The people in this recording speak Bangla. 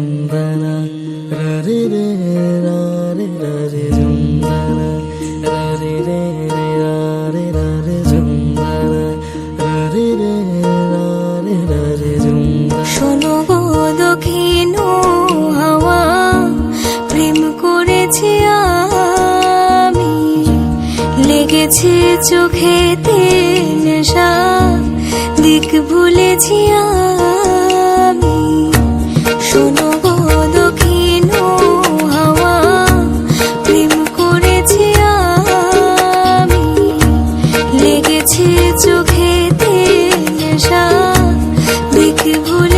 চোখে তিন রে রে রা রে রে রা রে রা রে রে রে রা রে হাওয়া, প্রেম করেছি আমি। লেগেছে দিক ভুলেছি আমি নেশা দিক ভুলে